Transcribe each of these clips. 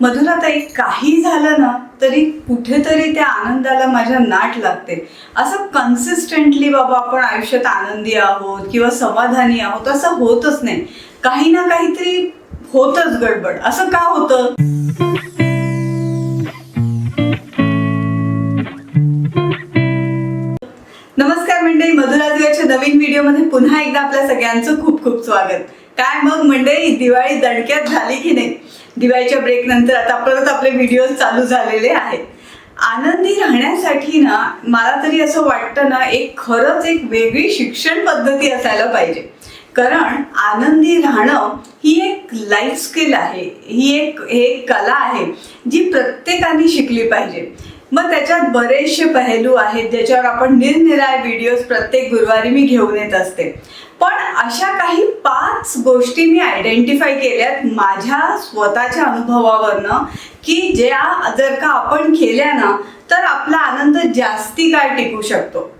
मधुराताई काही झालं ना तरी कुठेतरी त्या आनंदाला माझ्या नाट लागते. असं कन्सिस्टंटली बाबा आपण आयुष्यात आनंदी आहोत किंवा समाधानी आहोत असं होतच नाही. काही ना काहीतरी होतच गडबड. असं का होतं? नमस्कार मंडळी मधुरा नवीन व्हिडिओमध्ये पुन्हा एकदा आपल्या सगळ्यांचं खूप खूप स्वागत. काय मग मंडळी दिवाळी दणक्यात झाली की नाही? दिवाळीच्या ब्रेक नंतर आता परत आपले व्हिडिओ चालू झालेले आहेत. आनंदी राहण्यासाठी ना मला तरी असं वाटतं ना एक खरंच एक वेगळी शिक्षण पद्धती असायला पाहिजे. कारण आनंदी राहणं ही एक लाईफ स्किल आहे. ही एक हे एक कला आहे जी प्रत्येकाने शिकली पाहिजे. मग त्याच्यात बरेचसे पहलू आहेत ज्याच्यावर आपण निरनिराळे व्हिडिओज प्रत्येक गुरुवारी मी घेऊन येत असते. पण अशा काही पाच गोष्टी मी आयडेंटिफाय केल्यात माझ्या स्वतःच्या अनुभवावरनं की ज्या जर का आपण केल्या ना तर आपला आनंद जास्ती काळ टिकू शकतो.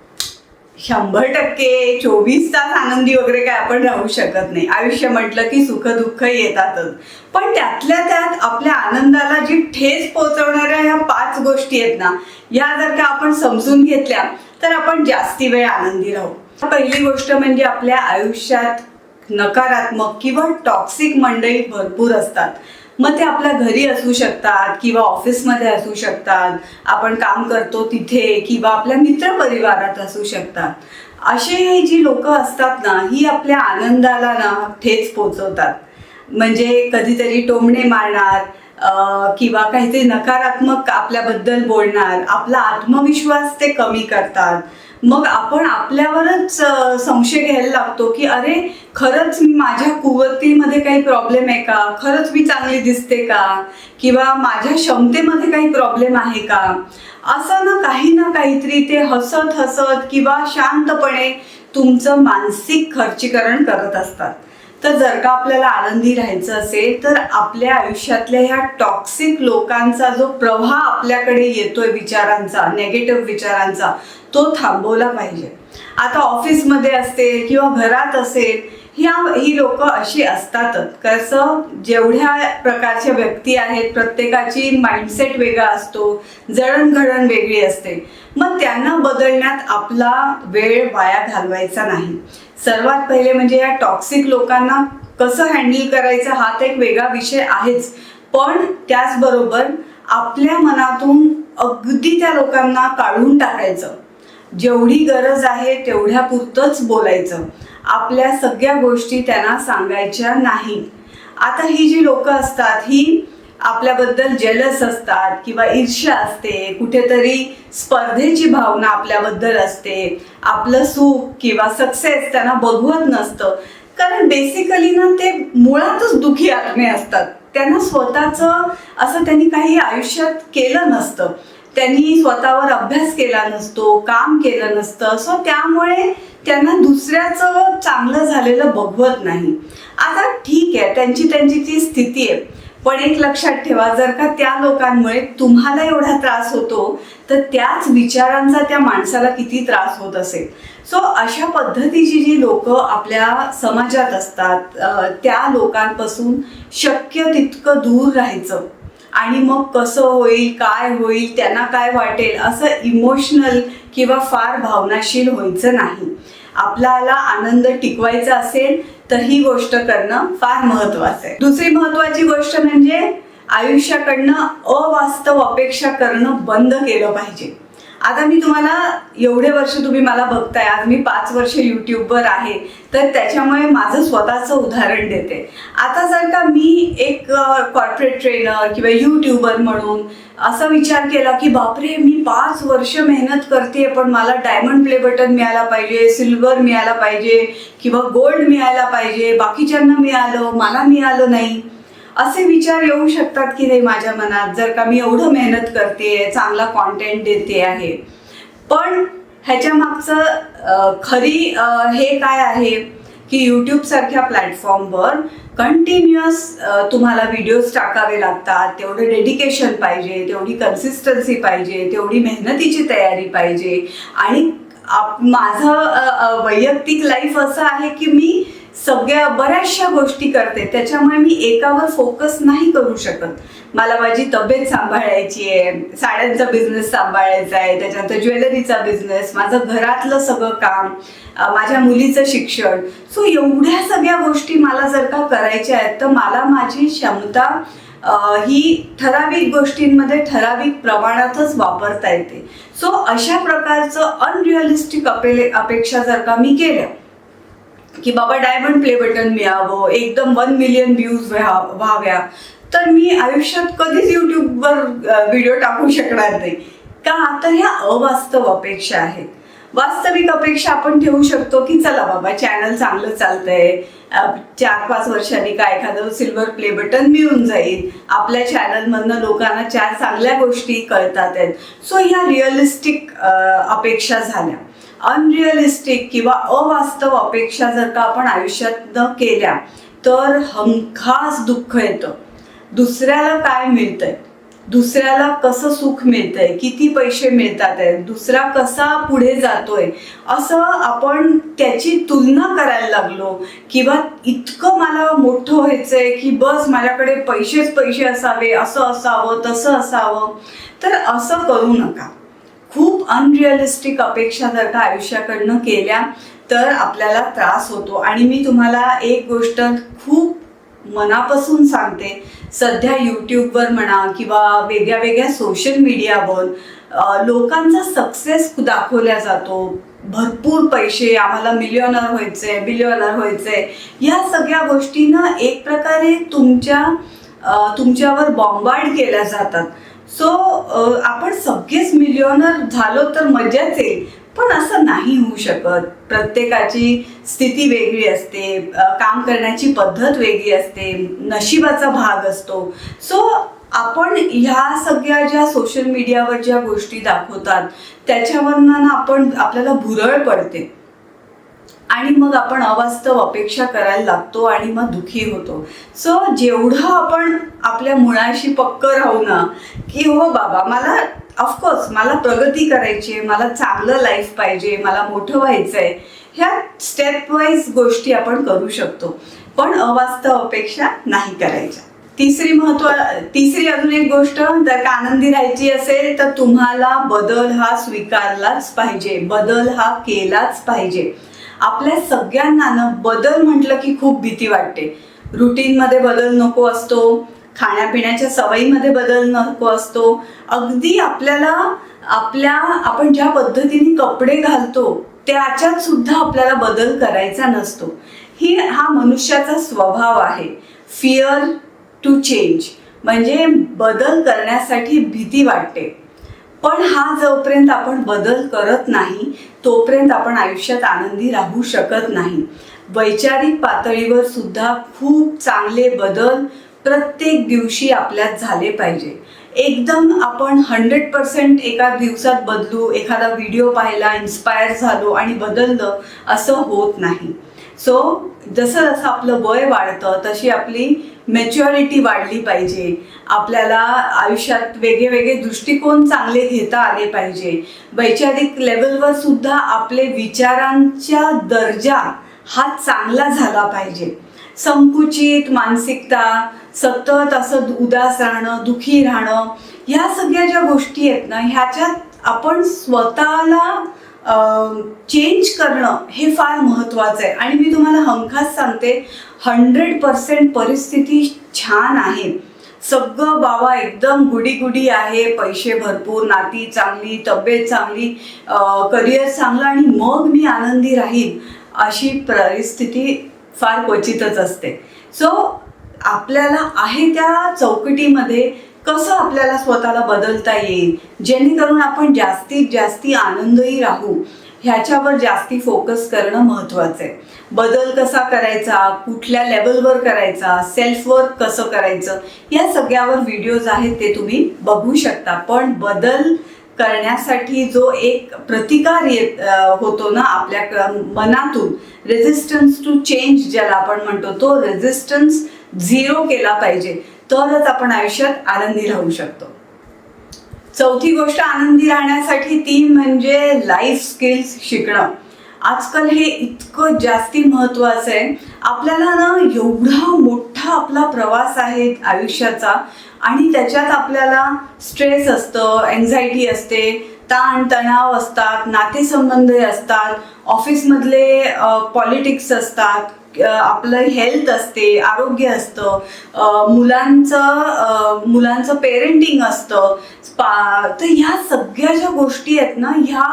शंभर टक्के चोवीस तास आनंदी वगैरे काय आपण राहू शकत नाही. आयुष्य म्हटलं की सुख दुःख येतातच. पण त्यातल्या त्यात आपल्या आनंदाला जी ठेस पोहोचवणाऱ्या ह्या पाच गोष्टी आहेत ना ह्या जर का आपण समजून घेतल्या तर आपण जास्ती वेळ आनंदी राहू. पहिली गोष्ट म्हणजे आपल्या आयुष्यात नकारात्मक किंवा टॉक्सिक मंडळी भरपूर असतात. मग ते आपल्या घरी असू शकतात किंवा ऑफिसमध्ये असू शकतात. आपण काम करतो तिथे किंवा आपल्या मित्रपरिवारात असू शकतात. असे जी लोक असतात ना ही आपल्या आनंदाला ना ठेच पोचवतात. म्हणजे कधीतरी टोमणे मारणार किंवा काहीतरी नकारात्मक आपल्याबद्दल बोलणार आपला आत्मविश्वास ते कमी करतात. मग आपण आपल्यावरच संशय घ्यायला लागतो की अरे खरंच माझ्या कुवतीमध्ये काही प्रॉब्लेम आहे का? खरंच मी चांगली दिसते का? किंवा माझ्या क्षमतेमध्ये काही प्रॉब्लेम आहे का? असं ना काही ना काहीतरी ते हसत हसत किंवा शांतपणे तुमचं मानसिक खर्चीकरण करत असतात. तर जर का आपल्याला आनंदी राहायचं असेल तर आपल्या आयुष्यातल्या ह्या टॉक्सिक लोकांचा जो प्रवाह आपल्याकडे येतोय विचारांचा नेगेटिव्ह विचारांचा तो थांबवला पाहिजे. आता ऑफिसमध्ये असेल किंवा घरात असेल ह्या ही लोक अशी असतातच. कसं? जेवढ्या प्रकारच्या व्यक्ती आहेत प्रत्येकाची माइंडसेट वेगळा असतो जडणघडण वेगळी असते. मग त्यांना बदलण्यात आपला वेळ वाया घालवायचा नाही. सर्वात पहिले म्हणजे या टॉक्सिक लोकांना कसं हँडल करायचं हा तर एक वेगळा विषय आहेच. पण त्याचबरोबर आपल्या मनातून अगदी त्या लोकांना काढून टाकायचं. जेवढी गरज आहे तेवढ्या पुरतंच बोलायचं. आपल्या सगळ्या गोष्टी त्यांना सांगायच्या नाहीत आता ही जी लोक असतात ही आपल्याबद्दल जेलस असतात किंवा ईर्ष्या असते कुठेतरी स्पर्धेची भावना आपल्याबद्दल असते. आपलं सुख किंवा सक्सेस त्यांना बघवत नसतं. कारण बेसिकली ना ते मुळातच दुखी आत्मे असतात. त्यांना स्वतःचं असं त्यांनी काही आयुष्यात केलं नसतं. त्यांनी स्वतःवर अभ्यास केला नसतो काम केलं नसतं. सो त्यामुळे त्यांना दुसऱ्याचं चांगलं झालेलं बघवत नाही. आता ठीक आहे त्यांची त्यांची ती स्थिती आहे. पण एक लक्षात ठेवा जर का त्या लोकांमुळे तुम्हाला एवढा त्रास होतो तर त्याच विचारांचा त्या माणसाला किती त्रास होत असेल. सो अशा पद्धतीची जी लोक आपल्या समाजात असतात त्या लोकांपासून शक्य तितकं दूर राहायचं. आणि मग कसं होईल काय होईल त्यांना काय वाटेल असं इमोशनल किंवा फार भावनाशील व्हायचं नाही. आपल्याला आनंद टिकवायचा असेल तर ही गोष्ट करणं फार महत्वाचं आहे. दुसरी महत्वाची गोष्ट म्हणजे आयुष्याकडनं अवास्तव अपेक्षा करणं बंद केलं पाहिजे. आता मी तुम्हाला एवढे वर्ष तुम्ही मला बघताय आज मी पाच वर्ष युट्यूबवर आहे तर त्याच्यामुळे माझं स्वतःचं उदाहरण देते. आता जर का मी एक कॉर्पोरेट ट्रेनर किंवा युट्यूबर म्हणून असा विचार केला की बापरे मी पाच वर्ष मेहनत करते पण मला डायमंड प्ले बटन मिळायला पाहिजे सिल्वर मिळायला पाहिजे किंवा गोल्ड मिळायला पाहिजे बाकीच्यांना मिळालं मला मिळालं नाही. असे विचार येऊ शकतात की नाही माझ्या मनात जर का मी एवढं मेहनत करते चांगला कॉन्टेंट देते आहे. पण ह्याच्या मागचं खरी हे काय आहे की यूट्यूबसारख्या प्लॅटफॉर्मवर कंटिन्युअस तुम्हाला व्हिडिओज टाकावे लागतात. तेवढं डेडिकेशन पाहिजे तेवढी कन्सिस्टन्सी पाहिजे तेवढी मेहनतीची तयारी पाहिजे. आणि आप- माझं वैयक्तिक लाईफ असं आहे की मी सगळ्या बऱ्याचशा गोष्टी करते. त्याच्यामुळे मी एकावर फोकस नाही करू शकत. मला माझी तब्येत सांभाळायची आहे साड्यांचा बिझनेस सांभाळायचा आहे त्याच्यानंतर ज्वेलरीचा बिझनेस माझं घरातलं सगळं काम माझ्या मुलीचं शिक्षण. सो एवढ्या सगळ्या गोष्टी मला जर का करायच्या आहेत तर मला माझी क्षमता ही ठराविक गोष्टींमध्ये ठराविक प्रमाणातच वापरता येते. सो अशा प्रकारचं अनरिअलिस्टिक अपे अपेक्षा जर का मी केल्या की बाबा डायमंड प्ले बटन मिळावं एकदम वन मिलियन व्ह्यूज व्हाव्या. तर मी आयुष्यात कधीच युट्यूबवर व्हिडिओ टाकू शकणार नाही. का तर ह्या अवास्तव अपेक्षा आहेत. वास्तविक अपेक्षा आपण ठेवू शकतो की चला बाबा चॅनल चांगलं चालतंय. चार पाच वर्षांनी का एखादं सिल्वर प्ले बटन मिळून जाईल. आपल्या चॅनलमधनं लोकांना चार चांगल्या गोष्टी कळतात आहेत. सो ह्या रिअलिस्टिक अपेक्षा झाल्या. अनरिअलिस्टिक किंवा अवास्तव अपेक्षा जर का आपण आयुष्यात न केल्या तर हमखास दुःख येतं. दुसऱ्याला काय मिळतंय? दुसऱ्याला कसं सुख मिळतंय? किती पैसे मिळतात आहे? दुसरा कसा पुढे जातोय? असं आपण त्याची तुलना करायला लागलो किंवा इतकं मला मोठं व्हायचंय की बस माझ्याकडे पैसेच पैसे असावे असं असावं तसं असावं. तर असं करू नका. खूप अनरिअलिस्टिक अपेक्षा जर का आयुष्याकडनं केल्या तर आपल्याला त्रास होतो. आणि मी तुम्हाला एक गोष्ट खूप मनापासून सांगते. सध्या यूट्यूबवर म्हणा किंवा वेगळ्या वेगळ्या सोशल मीडियावर लोकांचा सक्सेस दाखवला जातो. भरपूर पैसे आम्हाला मिलियनर व्हायचे बिलियनर व्हायचे या सगळ्या गोष्टींना एक प्रकारे तुमच्या तुमच्यावर बॉम्बार्ड केल्या जातात. सो आपण सगळेच मिलियनर झालो तर मजाच येईल. पण असं नाही होऊ शकत. प्रत्येकाची स्थिती वेगळी असते. काम करण्याची पद्धत वेगळी असते. नशिबाचा भाग असतो. सो आपण ह्या सगळ्या ज्या सोशल मीडियावर ज्या गोष्टी दाखवतात त्याच्यावरनं ना आपण आपल्याला भुरळ पडते. आणि मग आपण अवास्तव अपेक्षा करायला लागतो आणि मग दुखी होतो. सो जेवढं आपण आपल्या मुळाशी पक्क राहू ना की हो बाबा मला ऑफकोर्स मला प्रगती करायची आहे मला चांगलं लाईफ पाहिजे मला मोठं व्हायचं आहे ह्या स्टेप वाईज गोष्टी आपण करू शकतो. पण अवास्तव अपेक्षा नाही करायच्या. तिसरी महत्त्व तिसरी अजून एक गोष्ट जर का आनंदी राहायची असेल तर तुम्हाला बदल हा स्वीकारलाच पाहिजे बदल हा केलाच पाहिजे. आपल्या सगळ्यांना ना बदल म्हटलं की खूप भीती वाटते. रुटीनमध्ये बदल नको असतो. खाण्यापिण्याच्या सवयीमध्ये बदल नको असतो. अगदी आपल्याला आपल्या आपण ज्या पद्धतीने कपडे घालतो त्याच्यात सुद्धा आपल्याला बदल करायचा नसतो. ही हा मनुष्याचा स्वभाव आहे. फिअर टू चेंज म्हणजे बदल करण्यासाठी भीती वाटते. पण हा जोपर्यंत आपण बदल करत नाही तोपर्यंत आपण आयुष्यात आनंदी राहू शकत नाही. वैचारिक पातळीवर सुद्धा खूप चांगले बदल प्रत्येक दिवशी आपल्यात झाले पाहिजे. एकदम आपण हंड्रेड पर्सेंट एका दिवसात बदलू एखादा व्हिडिओ पाहिला इन्स्पायर झालो आणि बदललं असं होत नाही. सो जसं जसं आपलं वय वाढतं तशी आपली मॅच्युरिटी वाढली पाहिजे. आपल्याला आयुष्यात वेगळे वेगळे दृष्टिकोन चांगले घेता आले पाहिजे. वैचारिक लेवलवर सुद्धा आपले विचारांच्या दर्जा हा चांगला झाला पाहिजे. संकुचित मानसिकता सतत असं उदास राहणं दुखी राहणं ह्या सगळ्या ज्या गोष्टी आहेत ना ह्याच्यात आपण स्वतःला चेंज करणं हे फार महत्त्वाचं आहे. आणि मी तुम्हाला हमखास सांगते हंड्रेड पर्सेंट परिस्थिती छान आहे. सगळं बाबा एकदम गुडी गुडी आहे पैसे भरपूर नाती चांगली तब्येत चांगली करिअर चांगलं आणि मग मी आनंदी राहील अशी परिस्थिती फार क्वचितच असते. सो आपल्याला आहे त्या चौकटीमध्ये कसं आपल्याला स्वतःला बदलता येईल? जेणेकरून आपण जास्तीत जास्ती आनंदही राहू. ह्याच्यावर जास्ती फोकस करणं महत्त्वाचं आहे. बदल कसा करायचा? कुठल्या लेवलवर करायचा? सेल्फ वर्क कसं करायचं? या सगळ्यावर व्हिडिओज आहेत ते तुम्ही बघू शकता. पण बदल करण्यासाठी जो एक प्रतिकार येत होतो ना आपल्या मनातून रेझिस्टन्स टू चेंज ज्याला आपण म्हणतो तो रेझिस्टन्स झिरो केला पाहिजे. तरच आपण आयुष्यात आनंदी राहू शकतो. चौथी गोष्ट आनंदी राहण्यासाठी ती म्हणजे लाईफ स्किल्स शिकणं. आजकाल हे इतकं जास्ती महत्त्वाचं आहे. आपल्याला ना एवढा मोठा आपला प्रवास आहे आयुष्याचा आणि त्याच्यात आपल्याला स्ट्रेस असतं एन्झायटी असते ताण तणाव असतात नातेसंबंध असतात ऑफिसमधले पॉलिटिक्स असतात. आपलं हेल्थ असते आरोग्य असतं. मुलांचं मुलांचं पेरेंटिंग असतं. स्पा तर ह्या सगळ्या ज्या गोष्टी आहेत ना ह्या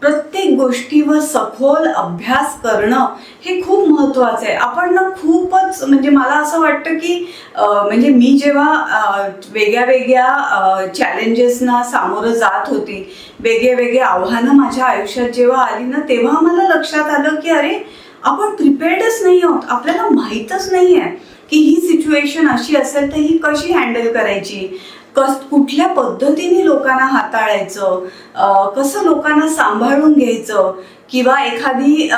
प्रत्येक गोष्टीवर सखोल अभ्यास करणं हे खूप महत्त्वाचं आहे. आपण ना खूपच म्हणजे मला असं वाटतं की म्हणजे मी जेव्हा वेगळ्या वेगळ्या चॅलेंजेसना सामोरं जात होती वेगळे वेगळे आव्हानं माझ्या आयुष्यात जेव्हा आली ना तेव्हा मला लक्षात आलं की अरे आपण प्रिपेअर्डच नाही आहोत. आपल्याला माहीतच नाही आहे की ही सिच्युएशन अशी असेल तर ही कशी हँडल करायची? कस कुठल्या पद्धतीने लोकांना हाताळायचं? कसं लोकांना सांभाळून घ्यायचं? किंवा एखादी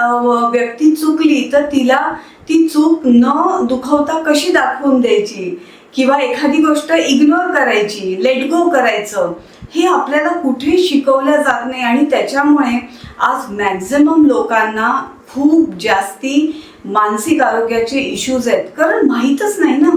व्यक्ती चुकली तर तिला ती चूक न दुखवता कशी दाखवून द्यायची? किंवा एखादी गोष्ट इग्नोर करायची लेट गो करायचं हे आपल्याला कुठे शिकवलं जात नाही आणि त्याच्यामुळे आज मॅक्झिमम लोकांना खूप जास्ती मानसिक आरोग्याचे इश्यूज आहेत. कारण माहीतच नाही ना.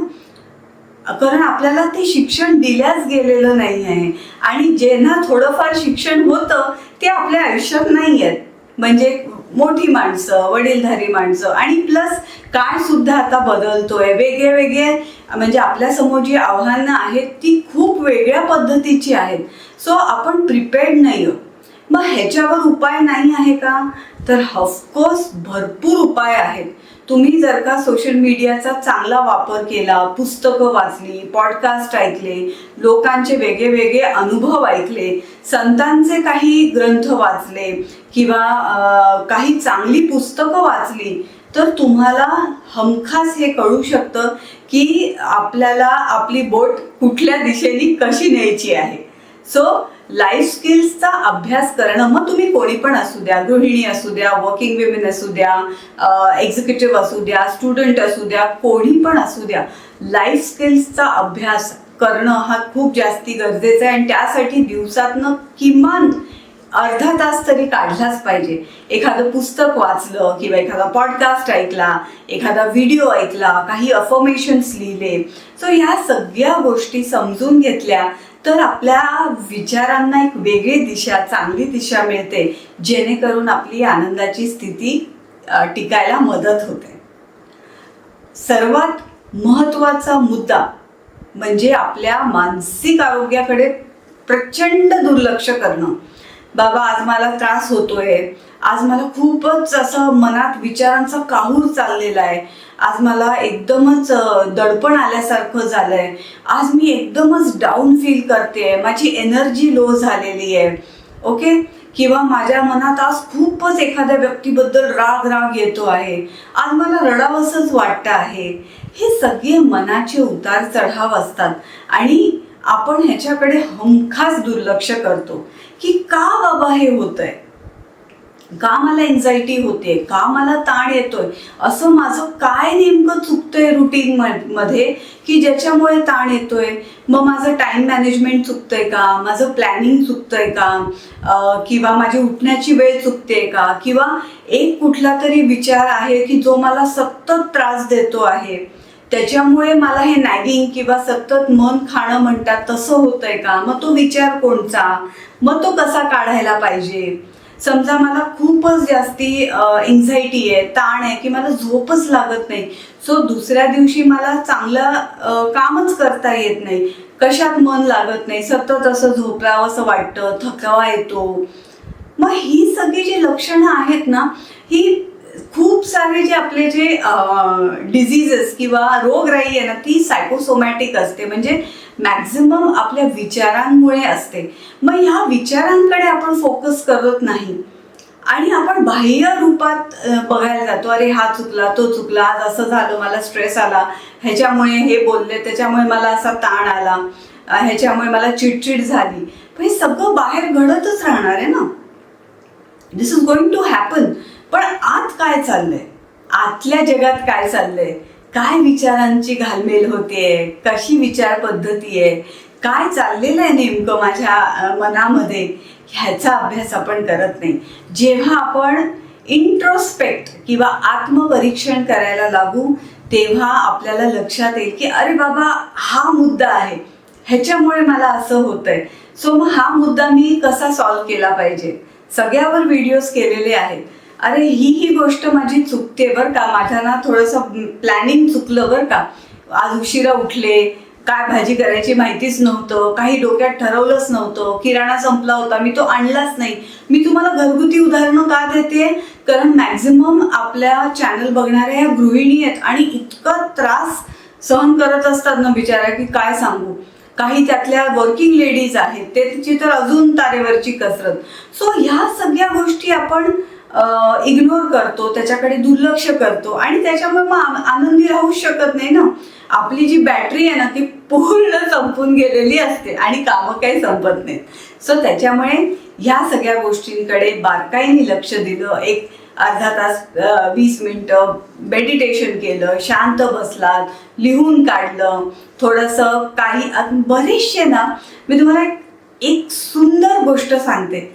कारण आपल्याला ते शिक्षण दिल्याच गेलेलं नाही आहे आणि ज्यांना थोडंफार शिक्षण होतं ते आपल्या आयुष्यात नाही आहेत म्हणजे मोठी माणसं वडीलधारी माणसं आणि प्लस काय सुद्धा आता बदलतोय. वेगळे वेगळे म्हणजे आपल्यासमोर जी आव्हानं आहेत ती खूप वेगळ्या पद्धतीची आहेत. सो आपण प्रिपेअर्ड नाही आहोत मग ह्याच्यावर उपाय नाही आहे का? तर ऑफकोर्स भरपूर उपाय आहेत. तुम्ही जर का सोशल मीडियाचा चांगला वापर केला पुस्तकं वाचली पॉडकास्ट ऐकले लोकांचे वेगळे वेगळे अनुभव ऐकले संतांचे काही ग्रंथ वाचले किंवा काही चांगली पुस्तकं वाचली तर तुम्हाला हमखास हे कळू शकतं की आपल्याला आपली बोट कुठल्या दिशेने कशी न्यायची आहे. सो लाईफ स्किल्सचा अभ्यास करणं मग तुम्ही कोणी पण असू द्या गृहिणी असू द्या वर्किंग विमेन असू द्या एक्झिक्युटिव्ह असू द्या स्टुडंट असू द्या कोणी पण असू द्या लाईफ स्किल्सचा अभ्यास करणं हा खूप जास्ती गरजेचा आहे. आणि त्यासाठी दिवसातनं किमान अर्धा तास तरी काढलाच पाहिजे. एखादं पुस्तक वाचलं किंवा एखादा पॉडकास्ट ऐकला एखादा व्हिडिओ ऐकला काही अफर्मेशन्स लिहिले. सो ह्या सगळ्या गोष्टी समजून घेतल्या तर आपल्या विचारांना एक वेगळी दिशा चांगली दिशा मिळते जेणेकरून आपली आनंदाची स्थिती टिकायला मदत होते. सर्वात महत्त्वाचा मुद्दा म्हणजे आपल्या मानसिक आरोग्याकडे प्रचंड दुर्लक्ष करणं. बाबा आज मला त्रास होतोय. आज मला खूपच असं मनात विचारांचा काहूर चाललेला आहे. आज मला एकदमच दडपण आल्यासारखं झालंय. आज मी एकदमच डाऊन फील करते माझी एनर्जी लो झालेली आहे. ओके किंवा माझ्या मनात आज खूपच एखाद्या व्यक्तीबद्दल राग राग येतो आहे. आज मला रडावंसंच वाटतं आहे. हे सगळे मनाचे उतार चढाव असतात. आणि आपण ह्याच्याकडे हमखास दुर्लक्ष करतो. की का बाबा हे होतंय? का मला एन्झायटी होते का मला ताण येतोय? असं माझं काय नेमकं चुकतंय रुटीन मध्ये की ज्याच्यामुळे ताण येतोय? मग माझं टाइम मॅनेजमेंट चुकतंय का? माझं प्लॅनिंग चुकतंय का? किंवा माझी उठण्याची वेळ चुकते का? किंवा एक कुठला तरी विचार आहे की जो मला सतत त्रास देतो आहे? त्याच्यामुळे मला हे नॅगिंग किंवा सतत मन खाणं म्हणतात तसं होतंय का? मग तो विचार कोणचा? मग तो कसा काढायला पाहिजे? समजा मला खूपच जास्ती एन्झायटी आहे ताण आहे की मला झोपच लागत नाही. सो दुसऱ्या दिवशी मला चांगलं कामच करता येत नाही. कशात मन लागत नाही? सतत असं झोपावं असं वाटतं थकावा येतो. मग ही सगळी जी लक्षणं आहेत ना ही खूप सारे जे आपले जे डिझिजेस किंवा रोगराई आहे ना ती सायकोसोमॅटिक असते. म्हणजे मॅक्झिमम आपल्या विचारांमुळे असते. मग ह्या विचारांकडे आपण फोकस करत नाही. आणि आपण बाह्य रूपात बघायला जातो अरे हा चुकला तो चुकला आज असं झालं मला स्ट्रेस आला. ह्याच्यामुळे हे बोलले त्याच्यामुळे मला असा ताण आला. ह्याच्यामुळे मला चिडचिड झाली. पण हे सगळं बाहेर घडतच राहणार आहे ना. This is going to happen पण आत काय चाललंय? आतल्या जगात काय चाललंय? काय विचारांची घालमेल होतीये कशी विचार पद्धती आहे? काय चाललेलं आहे नेमकं माझ्या मनामध्ये? ह्याचा अभ्यास आपण करत नाही. जेव्हा आपण इंट्रोस्पेक्ट किंवा आत्मपरीक्षण करायला लागू तेव्हा आपल्याला लक्षात येईल की अरे बाबा हा मुद्दा आहे. ह्याच्यामुळे मला असं होतंय. सो मग हा मुद्दा मी कसा सॉल्व्ह केला पाहिजे? सगळ्यावर व्हिडिओज केलेले आहेत. अरे ही ही गोष्ट माझी चुकते बरं का? माझ्या ना थोडंसं प्लॅनिंग चुकलं बरं का? आज उशिरा उठले काय भाजी करायची माहितीच नव्हतं काही डोक्यात ठरवलंच नव्हतं किराणा संपला होता मी तो आणलाच नाही. मी तुम्हाला घरगुती उदाहरणं का देते? कारण मॅक्झिमम आपल्या चॅनल बघणाऱ्या ह्या गृहिणी आहेत आणि इतका त्रास सहन करत असतात ना बिचारा की काय सांगू? काही त्यातल्या वर्किंग लेडीज आहेत ते तर अजून तारेवरची कसरत. सो ह्या सगळ्या गोष्टी आपण इग्नोर करतो त्याच्याकडे दुर्लक्ष करतो आणि त्याच्यामुळे मग आनंदी राहू शकत नाही ना. आपली जी बॅटरी आहे ना ती पूर्ण संपून गेलेली असते आणि कामं काही संपत नाहीत. सो त्याच्यामुळे ह्या सगळ्या गोष्टींकडे बारकाईने लक्ष दिलं. एक अर्धा तास वीस मिनटं मेडिटेशन केलं शांत बसलात लिहून काढलं. थोडंसं काही बरेचसे ना मी तुम्हाला एक सुंदर गोष्ट सांगते.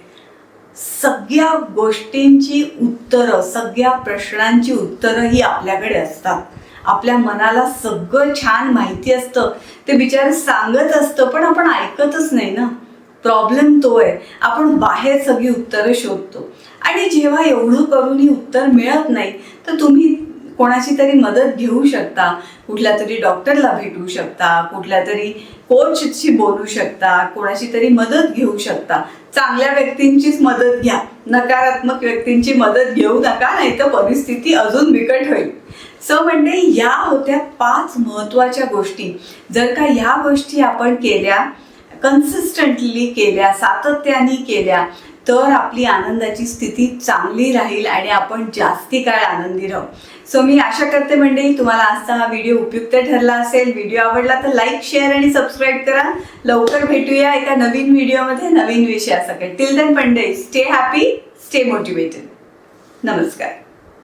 सगळ्या गोष्टींची उत्तरं सगळ्या प्रश्नांची उत्तरं ही आपल्याकडे असतात. आपल्या मनाला सगळं छान माहिती असतं. ते बिचारे सांगत असतं पण आपण ऐकतच नाही ना. प्रॉब्लेम तो आहे. आपण बाहेर सगळी उत्तरं शोधतो. आणि जेव्हा एवढं करूनही उत्तर मिळत नाही तर तुम्ही कोणाची तरी मदत घेऊ शकता कुठल्या तरी डॉक्टरला भेटू शकता कुठल्या तरी कोचशी बोलू शकता कोणाची तरी मदत घेऊ शकता. चांगल्या व्यक्तींचीच मदत घ्या. नकारात्मक व्यक्तींची मदत घेऊ नका नाही तर परिस्थिती अजून बिकट होईल. सो म्हणजे या होत्या पाच महत्त्वाच्या गोष्टी. जर का ह्या गोष्टी आपण केल्या कन्सिस्टंटली केल्या सातत्याने केल्या तर आपली आनंदाची स्थिती चांगली राहील आणि आपण जास्ती काळ आनंदी राहू. सो मी आशा करते मंडळी तुम्हाला आजचा हा व्हिडिओ उपयुक्त ठरला असेल. व्हिडिओ आवडला तर लाईक शेअर आणि सबस्क्राईब करा. लवकर भेटूया एका नवीन व्हिडिओमध्ये नवीन विषयासकट टिल देन पंडे स्टे हॅपी स्टे मोटिवेटेड नमस्कार.